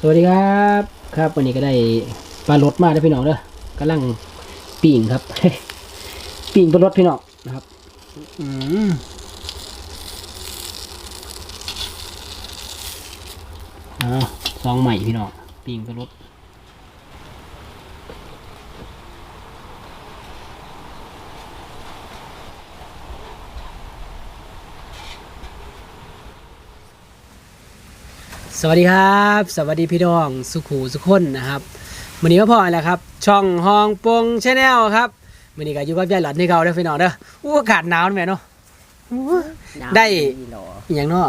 สวัสดีครับครับวันนี้ก็ได้ปลารดมาได้พี่น้องเด้อกำลังปิ่งครับปิ่งปลารดพี่น้องนะครับอืมอ๋อซองใหม่พี่น้องปิ่งปลารด สวัสดีครับ สวัสดีพี่น้องสุขูสุขคนนะครับวันนี้ก็พอแล้วครับ ช่องฮองปงชาแนลครับวันนี้ก็อยู่กับยายหลอดนี่เก่าเด้อพี่น้องเด้ออู้อากาศหนาวแม่เนาะอู้ ได้ หรออหย่างเนาะ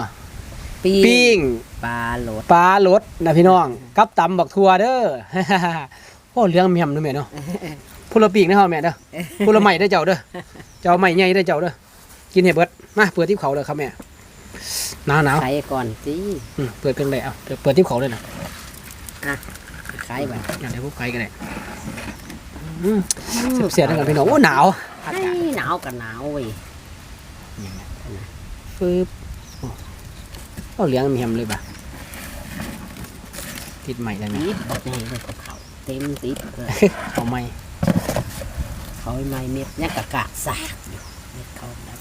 ปิ้ปิ้งปลาโหลดปลาลดนะพี่น้องกับตำบักทัวเด้อ โอ้เลี้ยงเมียมด้วยแม่เนาะพูละปีกนะเฮาแม่เด้อพูละใหม่ได้อเจ้าเด้อเจ้าใหม่ใหญ่ได้อเจ้าเด้อกินให้เบิดมาเปิดที่เขาเลยครับแม่ หนาวหนาวไข่ก่อนสิอืมเปิดเป็นไรเอาเดี๋ยวเปิดที่เขาเลยนะไข่แบบอย่างไรพวกใครกันเลยอืมเสียดๆกันพี่น้องโอ้หนาวอาไอ้กาศหนาวกับหนาวเว้ยฟืบโอ้เอาเลี้ยงเมียมเลยป่ะติดใหม่ได้ไหมติดบอกนี่เลยกับเขาเต็มติดเลยเอาไหมเขาไม่เม็ดยังกะกะสากอยู่เม็ดเขาแบบ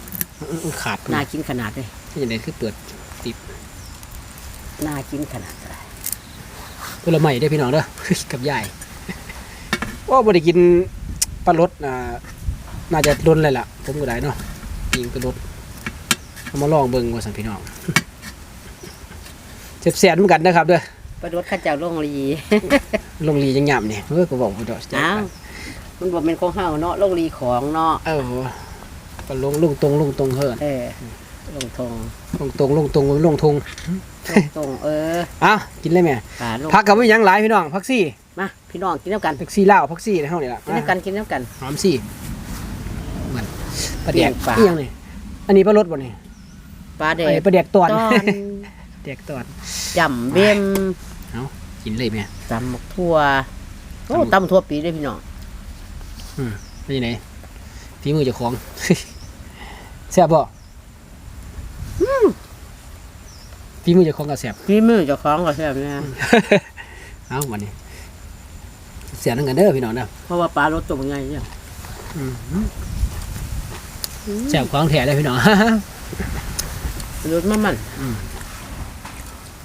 อื้อขาดน่ากินขนาดเลย ที่จะได้คือเปิดติดน่ากินขนาดเลยผลไม้ได้อพี่น้องเด้อกับยายว่าบ่ได้กินปลารสอ่าน่าจะโดนเลยล่ะ ผมก็ได้เนาะยิงปลารสเอามาลองเบิ่งว่าสันพี่น้องเจ็บแสบเหมือนกันนะครับเด้อปลาโดดข้าเจ้าลงรีลงรียังหยำเนี่ยเออก็บอกพี่ดอกอ้าวมันบอกเป็นของเฮาเนาะลงรีของเนาะเออก็ลงลงตรงลงตรงเฮินเออ ลงทงลงตรงลงตรงลงทงลงตรงเอออ้าวกินเลยแม่ปลาลงพักกับไม่ยังหลายพี่น้องพักซี่มาพี่น้องกินน้ำกันพักซี่เหล้าพักซี่ในห้องนี่ล่ะกินน้ำกันกินน้ำกันหอมซี่เหมือนปลาแดกเปรี้ยงปลาเอียงนี่อันนี้ปลารสบ่นี่ปลาเด็ไอ้กปลาแดกตอนตอนแดกตอนจำเบี้ยมกินเลยแม่ตำหมกทั่วโอ้ตำทั่วปีเลยพี่น้องเป็นยังไงฝีมือเจ้าของแซ่บบ่ ฝีมือเจ้าของก็แซ่บพี่มือเจ้าของก็แซ่บนะเอ้าวันนี้เสียนั่งกันเด้อพี่น้องนะเพราะว่าปลารสตัวมันใหญ่เนี่ยแซ่บของแท้เลยพี่น้องรสมันมัน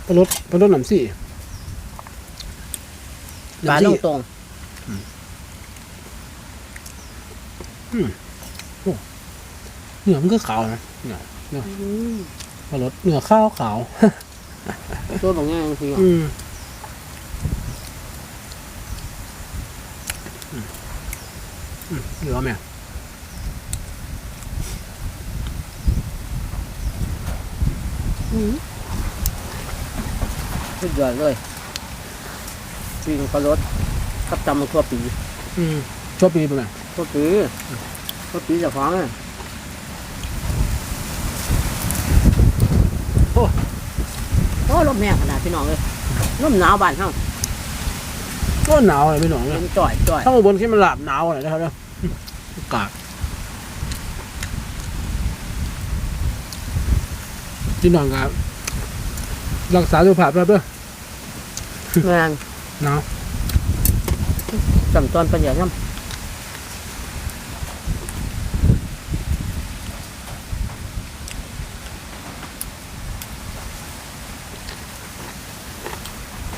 ปลารสปลารสน้ำซี่ปลาน้ำลซี่งตรงเนื้อมันก็ขาวนะเนื้ อปลารสเนื้อข้าวขาวตัวบางอย่างพี่น้องอืมอืมอืมเหลือไหมสุดยอดเลยปิ้งปลารสกับตำมันทั่วปี อืมชอบปีเป็นไงทั่วปีทั่วปีเจ้าของอะโอ้โอ้ ลมแห้งขนาดพี่น้องเลยลมหนาวบ้านเฮาก็หนาวเลยพี่น้องลเนี่ยมจ่อยจ่อยข้างบนขึ้นมันหลาบหนาวเลยนะครับเนี่ยอากาศพี่น้องครับรักษาสุขภาพครับเด้องานหนาว จำตอนปัญญาน้ำ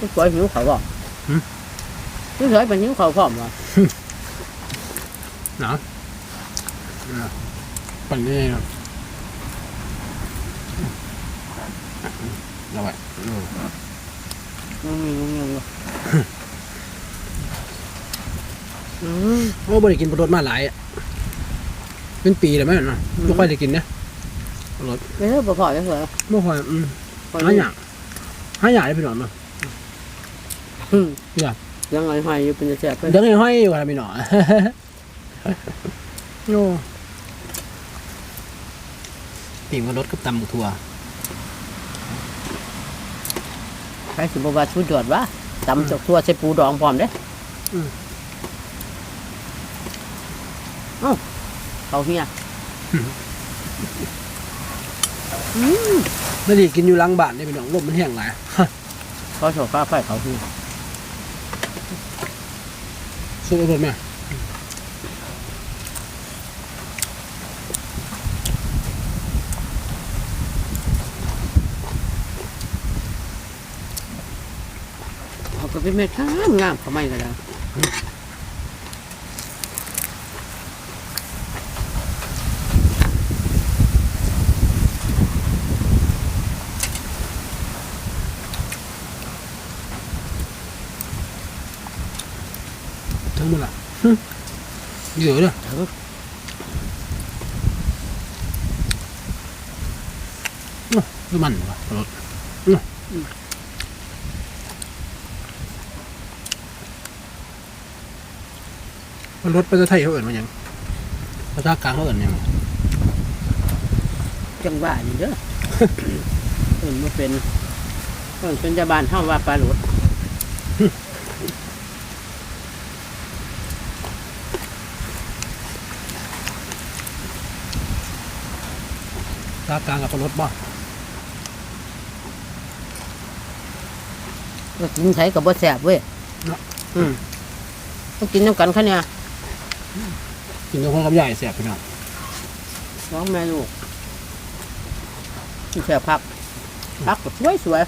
นี่สวยหิวเขาวบ่นี่สวยเป็นหิวเขาวพร้อมบ่หนาวหนาวปั่นนี่ครับเอาไว้อืมอืมอืมอืมอืมโอ้บ่ได้กินปลารสมาหลายอะเป็นปีแล้วไหมเนาะไม่ค่อยได้กินนะปลารสเออบ่พอจังเลยไม่ค่อยอืมพอหาอย่างหาอย่างได้พี่น้องเนาะ อืมอยากยังไงให้อยู่เป็นจะแซ่บเพิ่นเดี๋ยวนี้ห้อยอยู่ครับพี่น้องโอ้ปิ่งว่ารถกับตำบักทัวใครสิบ่ว่าชุดยอดวะตำจกทั่วใส่ปูดองพร้อมเด้อืม เอ้าเขาเฮียไม่ได้กินอยู่หลังบ้านเนี่ยพี่น้องลมมันแห้งหลาย เขาเขาโชว์ฟ้าไฟเขาคือ สู้รถแม่เขาก็เป็นเม็ดงามงามเขาไม่ก็แล้ ทั้งหมดละหึเยอะเลยดูมันวะรถอื้อมันรถประเทศไทยเขาเอินมาหยังภาษากลางเขาเอินหยังจังหวะนี่เด้อเพิ่นมาเป็นเพิ่นเป็นเจ้าบ้านเฮาว่าปลาหลุดาษากลางกับรถบ่ก็กินใช้กับบ่แซ่บเว้ยอืมก็กินน้ำกันคะเนี่ยกินกับคนกับใหญ่แสบพี่น้องน้องแม่ลูกกินแซ่บพักพักก็สวยสวย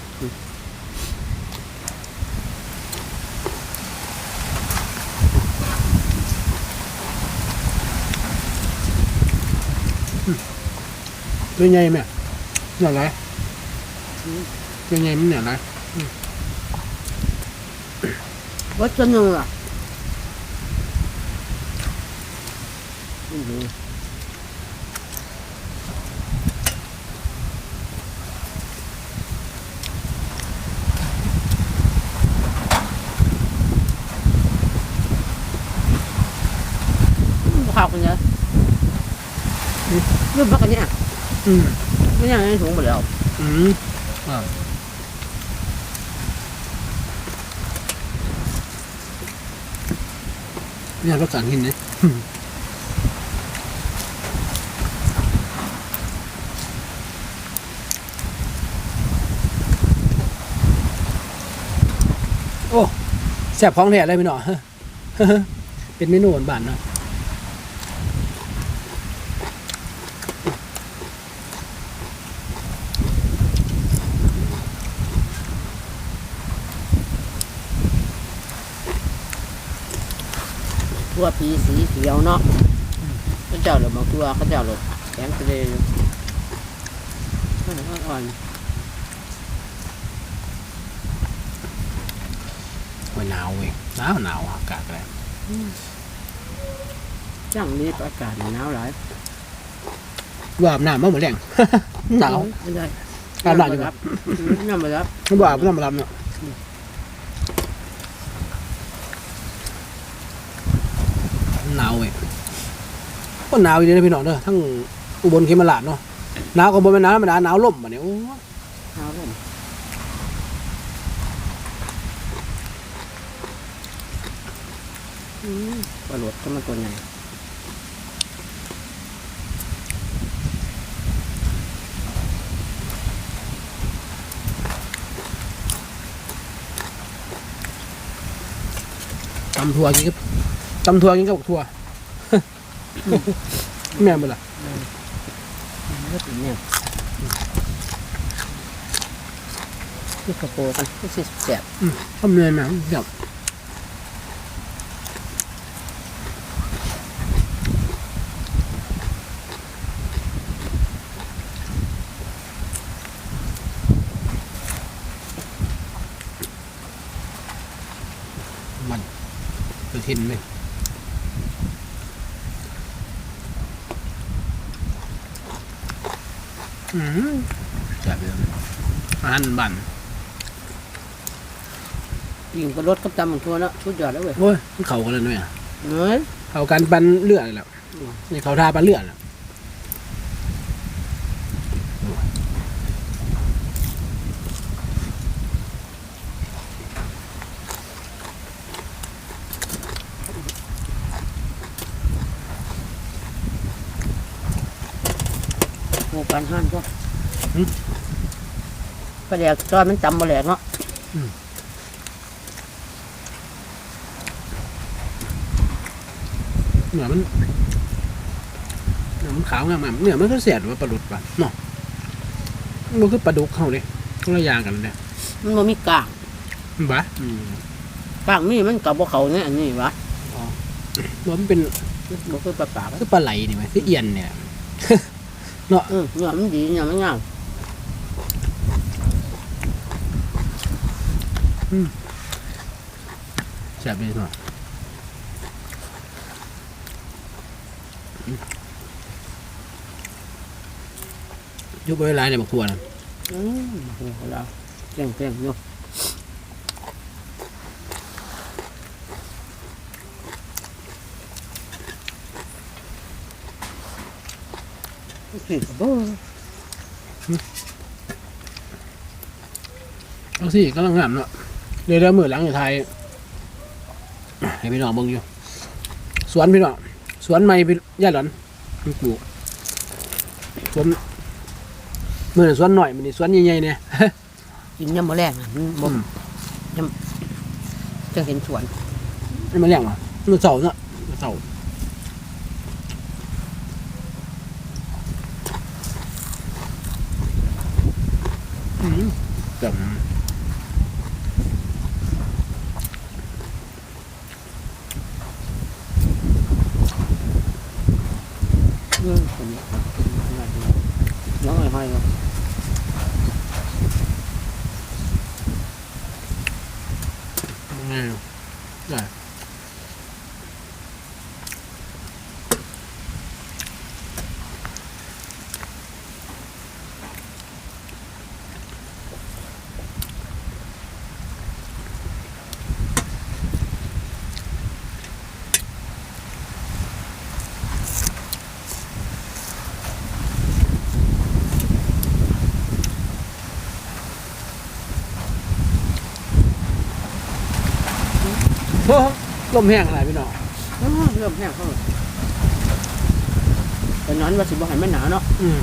ตัวใหญ่ไหมเนี่ยไรตัวใหญ่มันเนี่ยไรวัดจนหนึ่งอะอื้อหือข้าวกันเนี่ยเรื่องพักกันเนี่ย อืมไม่ยังในถุงหมดแล้วอืมอ่าเนี่ยรถสั่งกินเนี่ยอืมโอ้แซ่บของแท้เลยพี่น้องเป็นเมนูบ้านๆเนาะ ทั่วปีสีเขียวเนาะเขาเจ้าเลบอกทั่วเขาเจ้าเลยแข็งทะเลอยู่อ่อนโอ้ยหนาวเว้ยหนาวหนาวอากาศอะไรๆจังนี้อากาศหนาวหลายว่าอาบน้ำมาหมดแรงหนาวไม่ได้อาบน้ำอยู่ครับน้ำมารับไม่ว่าอาบน้ำมาลำเนาะ หนาวเว้ยก็หนาวอยู่เลยนะพี่น้องเด้อทั้งอุบลเขมราชเนาะหนาวก็บนเป็นหนาวธรรมดาหนาวล่มอะเนี่ยโอ้หนาวลมอืมปลาหลดก็มันตัวใหญ่ตำทัวกินกับ ตำทัวกินกับบักทัวแม่นบ่ล่ะเลือดเนี่ยที่กระโปรงกันที่สิแสบทำเนียนแม่งเดี๋ยวมันคือทินไหม อืมจับเลยอาหารบันยิงปลาหลดกับตำบักทั่วเนาะสุดยอดแล้วเว้ยโอ้ยมันเข่ากันเลยเนี่ยเนื้อเขากันปันเลือดแล้วนี่เขาทาปันเลือดแล้ว กูปันห้านก็ปลาแดกจอยมันจำปลาแดกเนาะเหนือมันเหนือมันขาวงามเหนือมันก็เสียดว่าปลาดุกปะเนาะมันก็ปลาดุกเข้าเลยก็ละยางกันเนี่ยมันบ่มีกากบ้ากากนี่มันกับพวกเขาเนี่ยอันนี้วะอ๋อมันเป็นมันก็ปลาปลาคือปลาไหลนี่ไหมคือเอียนเนี่ย อืมเนื้อมันดีเนื้อมันงามแซ่บดีเนาะยุบไว้หลายในบักทัวนะอืมโอ้โหเราเจ๋งเจ๋งอ ยู่สิบ่เอาสิกำลังงามเนาะเดี๋ยวเดี๋ยวมือหลังอยู่ไทยให้พี่น้องเบิ่งอยู่ สวนพี่น้องสวนใหม่พี่ย่าหลอนมันปลูกสวนมือสวนหน่อยมันนี่สวนใหญ่ๆเนี่ยกินยำมะแรงอะมันบ่อืมจะเห็นสวนนี่มันเลี้ยงวะมันเสาเนาะมันเสาอืมเกือบนะ อืมผม น้องห้อยครับาะ ง่ายเนอะได้ โอ้ ลมแห้งอะไรพี่น้องอ้าวเริ่มแห้งเข้าแล้วแต่นอนว่าสิบ่ให้มันหนาวเนาะ อืม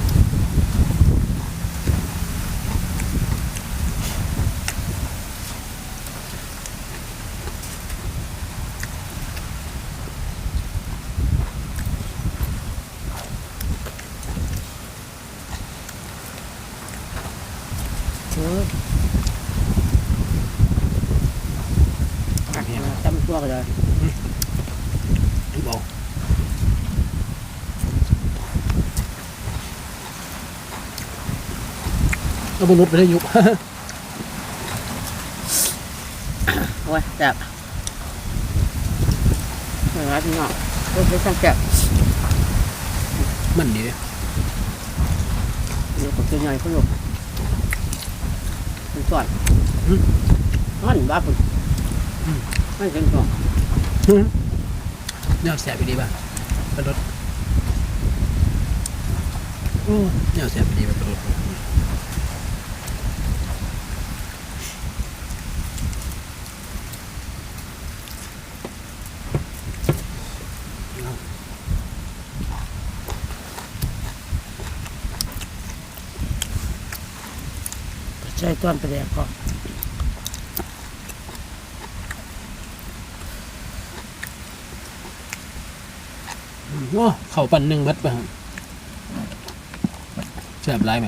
เออ แห้ง จำตัวก็ได้ บอก เอาบนรถไปได้ยุบ โอ้ยแซ่บเออพี่น้องเออไปสั่งแซ่บมันดีเลยเดี๋ยวก็กินใหญ่เขาลูกมันก่อนมันบ้าปุ่นมันเป็นก่อนแนวแสบไปดีป่ะเป็นรถโอ้แนวแสบไปดีป่ะเป็นรถ ใช้ต้นไปแดกก่อนว้าเขาปั่นหนึ่งมัดไปครับแสบไรไหม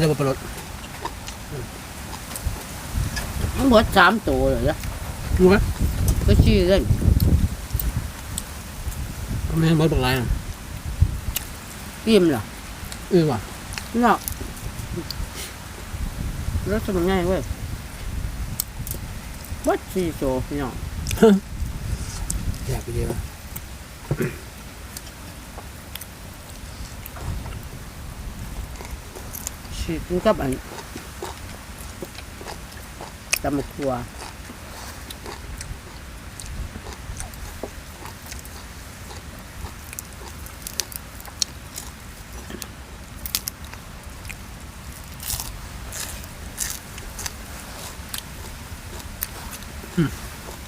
ได้บ่ปลดมันหมดสามตัวเลยนะรู้ไหมก็ชี้เล่นไม่เห็นบ่เป็นไรอะอิ่มเหรอเออว่ะเนาะรถสมัยง่ายเว้ยวัดสี่โซพี่น้องอยากไปดีป่ะฉีดกับอันตำบักครัว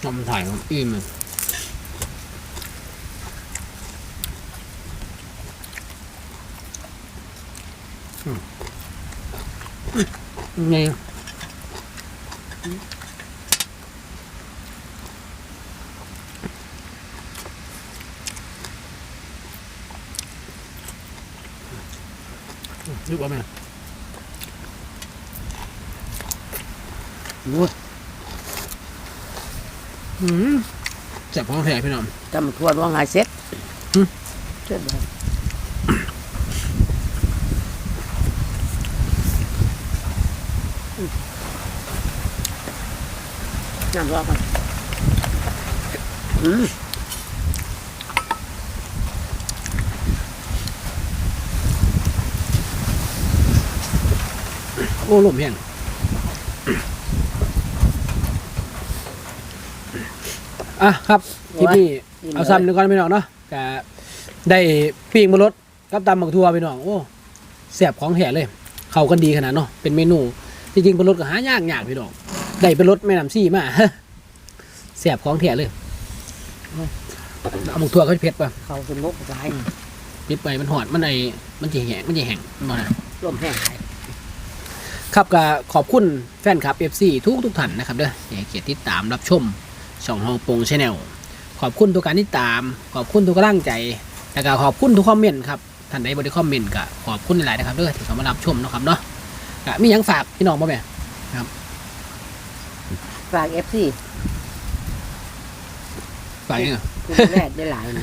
ทำถ่ายมันอิ่มเลย ไงดูว่าแม่โอ้ยอืมแซ่บของแท้พี่น้องจำทั่วร้องไห้เสร็จหึเสร็จเลย น้ำร้อนกันอืมโอ้ลมแห้งอะครับคลิปนี้เอาซ้ำหนึ่งก่อนพี่น้องเนาะก็ได้ปิ้งบนรถกับตำบักทัวพี่น้องโอ้แซ่บของแท้เลย เข้ากันดีขนาดเนาะเป็นเมนู จริงๆบนรถก็หายากยากพี่น้องได้เป็นรถแม่น้ำซี่มาแซ่บของแท้เลยเอาบักทัวเขาเผ็ดป่ะเขาสมุกสายปิดไปมันหอดมันไอมันจะแห้งมันจะแห้งมันนะร่วมแห้งหายครับก็ขอบคุณแฟนคลับ FC ทุกทุกๆท่านนะครับเด้อที่ให้เกียรติติดตามรับชมช่องฮองปงชาแนลขอบคุณทุกการติดตาม ขอบคุณทุกกำลังใจแล้วก็ขอบคุณทุกคอมเมนต์ครับท่านใดบ่ได้คอมเมนต์ก็ขอบคุณหลายๆนะครับเด้อที่เข้ามารับชมเนาะครับเนาะ ก็มีหยังฝากพี่น้องบ่แม่ฝากเอฟซีฝากหยังอะคุณแรกได้หลายนะ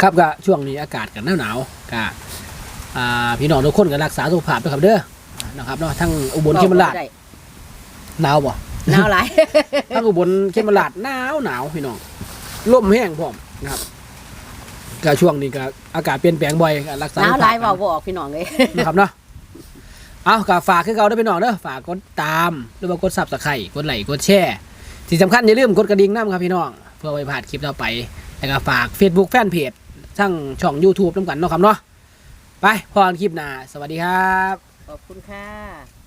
ครับก็ช่วงนี้อากาศกันหนาวหนาวๆก็อ่าพี่น้องทุกคนก็รักษาสุขภาพด้วยครับเด้อนะครับเนาะทั้งอุบลเขมราชได้หนาวบ่หนาวหลายทั้งอุบลเขมราชหนาวหนาวพี่น้องลมแห้งพร้อมนะครับ ก็ช่วงนี้ก็อากาศเปลี่ยนแปลงบ่อยก็รักษาหนาวสุขหภาลายพเว่าบ่ออกพี่น้องเลยนะครับเนาะเอาก็ฝากคือเขาได้อพี่น้องเด้อฝากกดตามหรือว่ากดซับสไครต์กดไลค์กดแชร์ที่สำคัญอย่าลืมกดกระดิ่งน้ำครับพี่น้อง เพื่อไว้พลาดคลิปต่อไปแล้วก็ฝาก Facebook แฟนเพจทั้งช่อง YouTube น้ำกันเนาะครับเนาะไปพอกันคลิปหน้าสวัสดีครับ ขอบคุณค่ะ